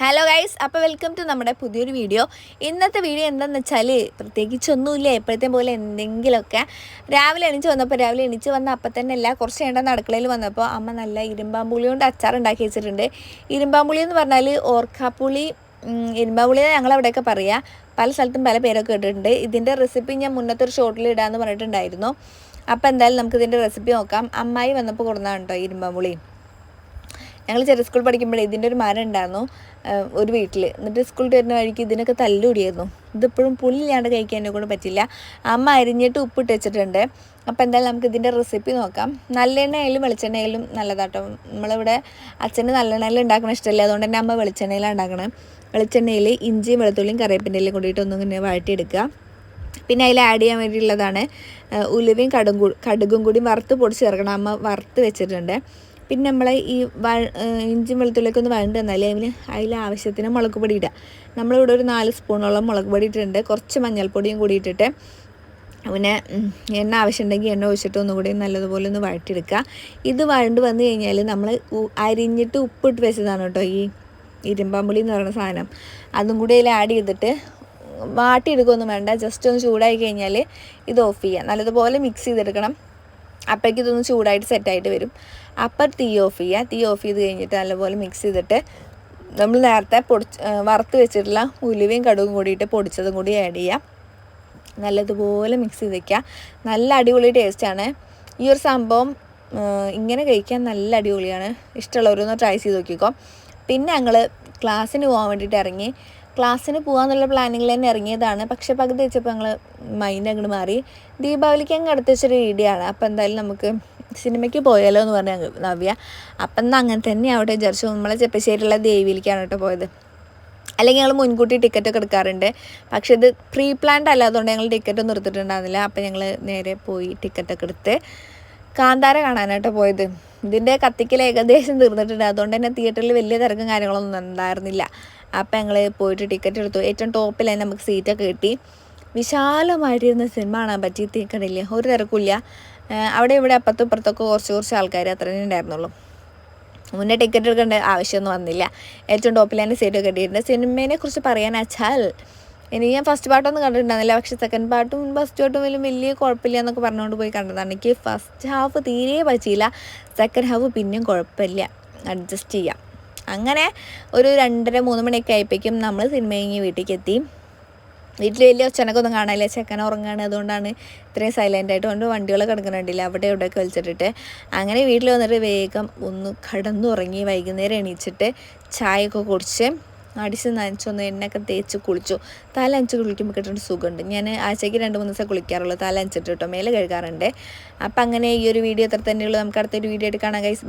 Hello guys അപ്പോൾ welcome to നമ്മുടെ പുതിയൊരു വീഡിയോ ഇന്നത്തെ വീഡിയോ എന്താണെന്ന് വെച്ചാൽ പ്രത്യേകിച്ചൊന്നുമില്ല. എപ്പോഴത്തെ പോലെ എന്തെങ്കിലുമൊക്കെ. രാവിലെ എണീച്ച് വന്നപ്പോൾ രാവിലെ എണീച്ച് വന്ന അപ്പം തന്നെ അല്ല കുറച്ച് വേണ്ട അടുക്കളയിൽ വന്നപ്പോൾ അമ്മ നല്ല ഇരുമ്പാമ്പുളി കൊണ്ട് അച്ചാർ ഉണ്ടാക്കി വെച്ചിട്ടുണ്ട്. ഇരുമ്പാമ്പുളി എന്ന് പറഞ്ഞാൽ ഓർക്കാപ്പുളി ഇരുമ്പാമ്പുളി ഞങ്ങൾ അവിടെയൊക്കെ പറയുക പല സ്ഥലത്തും പല പേരൊക്കെ ഇട്ടിട്ടുണ്ട്. ഇതിന്റെ റെസിപ്പി ഞാൻ മുന്നത്തെ ഒരു ഇടാമെന്ന് പറഞ്ഞിട്ടുണ്ടായിരുന്നു. അപ്പോൾ എന്തായാലും നമുക്കിതിന്റെ റെസിപ്പി നോക്കാം. അമ്മായി വന്നപ്പോൾ കൊടുന്നതാണ് കേട്ടോ ഇരുമ്പാമ്പുളി. ഞങ്ങൾ ചെറിയ സ്കൂൾ പഠിക്കുമ്പോൾ ഇതിന്റെ ഒരു മരം ഉണ്ടായിരുന്നു ഒരു വീട്ടിൽ എന്നിട്ട് സ്കൂളിൽ വരുന്ന വഴിക്ക് ഇതിനൊക്കെ തല്ലുകൂടിയായിരുന്നു. ഇതിപ്പോഴും പുല്ലില്ലാണ്ട് കഴിക്കാൻ എന്നെ കൊണ്ട് പറ്റില്ല. അമ്മ അരിഞ്ഞിട്ട് ഉപ്പിട്ട് വെച്ചിട്ടുണ്ട്. അപ്പോൾ എന്തായാലും നമുക്ക് ഇതിന്റെ റെസിപ്പി നോക്കാം. നല്ലെണ്ണയിലും വെളിച്ചെണ്ണയിലും നല്ലതാട്ടോ. നമ്മളിവിടെ അച്ഛന് നല്ലെണ്ണയിൽ ഉണ്ടാക്കണ ഇഷ്ടമല്ല? അതുകൊണ്ട് തന്നെ അമ്മ വെളിച്ചെണ്ണയിലാണ് ഉണ്ടാക്കണം. വെളിച്ചെണ്ണയിൽ ഇഞ്ചിയും വെളുത്തുള്ളിയും കറിവേപ്പിന്റെയിലും കൂടിയിട്ട് ഒന്നും ഇങ്ങനെ വഴറ്റിയെടുക്കുക. പിന്നെ അതിൽ ആഡ് ചെയ്യാൻ വേണ്ടിയിട്ടുള്ളതാണ് ഉലുവയും കടുകും കടുകും കൂടി വറുത്ത് പൊടിച്ച് ചേർക്കണം. അമ്മ വറുത്ത് വെച്ചിട്ടുണ്ട്. പിന്നെ നമ്മൾ ഈ വ ഇഞ്ചി വെളുത്തുള്ളിയൊക്കെ ഒന്ന് വഴണ്ട് തന്നാൽ അതിന് അതിൽ ആവശ്യത്തിന് മുളക് പൊടി ഇടുക നമ്മളിവിടെ ഒരു നാല് സ്പൂണോളം മുളക് പൊടി ഇട്ടിട്ടുണ്ട്. കുറച്ച് മഞ്ഞൾപ്പൊടിയും കൂടി ഇട്ടിട്ട് പിന്നെ എണ്ണ ആവശ്യമുണ്ടെങ്കിൽ എണ്ണ ഒഴിച്ചിട്ട് ഒന്നുകൂടി നല്ലതുപോലെ ഒന്ന് വഴറ്റിയെടുക്കുക. ഇത് വഴണ്ട് വന്നു കഴിഞ്ഞാൽ നമ്മൾ അരിഞ്ഞിട്ട് ഉപ്പിട്ട് വെച്ചതാണ് കേട്ടോ ഈ ഇരുമ്പാമ്പുളി എന്ന് പറയുന്ന സാധനം. അതും കൂടി അതിൽ ആഡ് ചെയ്തിട്ട് വാട്ടിയെടുക്കുകയൊന്നും വേണ്ട. ജസ്റ്റ് ഒന്ന് ചൂടായി കഴിഞ്ഞാൽ ഇത് ഓഫ് ചെയ്യുക. നല്ലതുപോലെ മിക്സ് ചെയ്തെടുക്കണം. അപ്പോഴേക്കും ഇതൊന്ന് ചൂടായിട്ട് സെറ്റായിട്ട് വരും. അപ്പം തീ ഓഫ് ചെയ്യുക തീ ഓഫ് ചെയ്ത് കഴിഞ്ഞിട്ട് നല്ലപോലെ മിക്സ് ചെയ്തിട്ട് നമ്മൾ നേരത്തെ പൊടിച്ച് വറുത്ത് വെച്ചിട്ടുള്ള ഉലുവയും കടുകും കൂടിയിട്ട് പൊടിച്ചതും കൂടി ആഡ് ചെയ്യുക നല്ലതുപോലെ മിക്സ് ചെയ്ത് വയ്ക്കുക നല്ല അടിപൊളി ടേസ്റ്റാണ് ഈ ഒരു സംഭവം ഇങ്ങനെ കഴിക്കാൻ നല്ല അടിപൊളിയാണ്. ഇഷ്ടമുള്ളവരൊന്ന് ട്രൈ ചെയ്ത് നോക്കിക്കോ. പിന്നെ ഞങ്ങൾ ക്ലാസ്സിന് പോകാൻ വേണ്ടിയിട്ട് ഇറങ്ങി ക്ലാസ്സിന് പോകാമെന്നുള്ള പ്ലാനിങ്ങിൽ തന്നെ ഇറങ്ങിയതാണ്. പക്ഷെ പകുതി വെച്ചപ്പോൾ ഞങ്ങൾ മൈൻഡ് അങ്ങോട്ട് മാറി. ദീപാവലിക്ക് അങ്ങ് അടുത്ത വെച്ചൊരു ആണ് അപ്പോൾ എന്തായാലും നമുക്ക് സിനിമയ്ക്ക് പോയാലോ എന്ന് പറഞ്ഞ നവ്യ. അപ്പം എന്നാൽ അങ്ങനെ തന്നെ അവിടെ വിചാരിച്ചു. നമ്മളെ ചെപ്പശ്ശേരിയുള്ള ദേവിയിലേക്കാണ് കേട്ടോ പോയത്. അല്ലെങ്കിൽ ഞങ്ങൾ മുൻകൂട്ടി ടിക്കറ്റൊക്കെ എടുക്കാറുണ്ട്. പക്ഷെ ഇത് പ്രീ പ്ലാൻഡ് അല്ല. അതുകൊണ്ട് ഞങ്ങൾ ടിക്കറ്റ് ഒന്നും എടുത്തിട്ടുണ്ടായിരുന്നില്ല. അപ്പം ഞങ്ങൾ നേരെ പോയി ടിക്കറ്റൊക്കെ എടുത്ത് കാന്താര കാണാനായിട്ട് പോയത്. ഇതിന്റെ കത്തിക്കൽ ഏകദേശം തീർന്നിട്ടുണ്ട്. അതുകൊണ്ട് തന്നെ തിയേറ്ററിൽ വലിയ തിരക്കും കാര്യങ്ങളൊന്നും ഉണ്ടായിരുന്നില്ല. അപ്പം ഞങ്ങൾ പോയിട്ട് ടിക്കറ്റ് എടുത്തു. ഏറ്റവും ടോപ്പിലായി നമുക്ക് സീറ്റൊക്കെ കിട്ടി. വിശാലമായിട്ടിരുന്ന സിനിമ കാണാൻ പറ്റി. തീക്കണില്ല ഒരു തിരക്കില്ല അവിടെ ഇവിടെ അപ്പുറത്തും ഇപ്പുറത്തൊക്കെ കുറച്ച് കുറച്ച് ആൾക്കാർ അത്രയും ഉണ്ടായിരുന്നുള്ളൂ. മുന്നേ ടിക്കറ്റ് എടുക്കേണ്ട ആവശ്യമൊന്നും വന്നില്ല. ഏറ്റവും ടോപ്പിൽ തന്നെ സീറ്റ് കിട്ടിയിട്ടുണ്ട്. സിനിമയെ കുറിച്ച് പറയാൻ വെച്ചാൽ ഇനി ഞാൻ ഫസ്റ്റ് പാർട്ടൊന്നും കണ്ടിട്ടുണ്ടായിരുന്നില്ല. പക്ഷേ സെക്കൻഡ് പാർട്ടും ഫസ്റ്റ് പാർട്ടും വലിയ വലിയ കുഴപ്പമില്ല എന്നൊക്കെ പറഞ്ഞുകൊണ്ട് പോയി കണ്ടതാണ്. എനിക്ക് ഫസ്റ്റ് ഹാഫ് തീരെ പറ്റിയില്ല. സെക്കൻഡ് ഹാഫ് പിന്നെയും കുഴപ്പമില്ല. അഡ്ജസ്റ്റ് ചെയ്യാം. അങ്ങനെ ഒരു രണ്ടര മൂന്ന് മണിയൊക്കെ ആയപ്പോഴേക്കും നമ്മൾ സിനിമ കഴിഞ്ഞ് വീട്ടിലേക്ക് എത്തി വീട്ടിൽ വലിയ ഒച്ചനൊക്കെ ഒന്നും കാണാനില്ല. ചെക്കൻ ഉറങ്ങാണ്. അതുകൊണ്ടാണ് ഇത്രയും സൈലന്റ് ആയിട്ട് കൊണ്ട് വണ്ടികളൊക്കെ കിടക്കുന്നുണ്ടല്ലോ അവിടെ ഇവിടെയൊക്കെ വലിച്ചിട്ടിട്ട്. അങ്ങനെ വീട്ടിൽ വന്നിട്ട് വേഗം ഒന്ന് കടന്നുറങ്ങി വൈകുന്നേരം എണീച്ചിട്ട് ചായയൊക്കെ കുടിച്ച് അടിച്ച് നനച്ചൊന്ന് എന്നൊക്കെ തേച്ച് കുളിച്ചു. തല അഞ്ച് കുളിക്കുമ്പോൾ കിട്ടുന്ന സുഖമുണ്ട്. ഞാൻ ആഴ്ചയ്ക്ക് രണ്ട് മൂന്ന് ദിവസം കുളിക്കാറുള്ളൂ. തല അഞ്ചിട്ട് കേട്ടോ. മേലെ കഴുകാറുണ്ട്. അപ്പം അങ്ങനെ ഈ ഒരു വീഡിയോ അത്ര തന്നെയുള്ളൂ. നമുക്ക് അടുത്തൊരു വീഡിയോ ആയിട്ട് കാണാം ഗൈസ്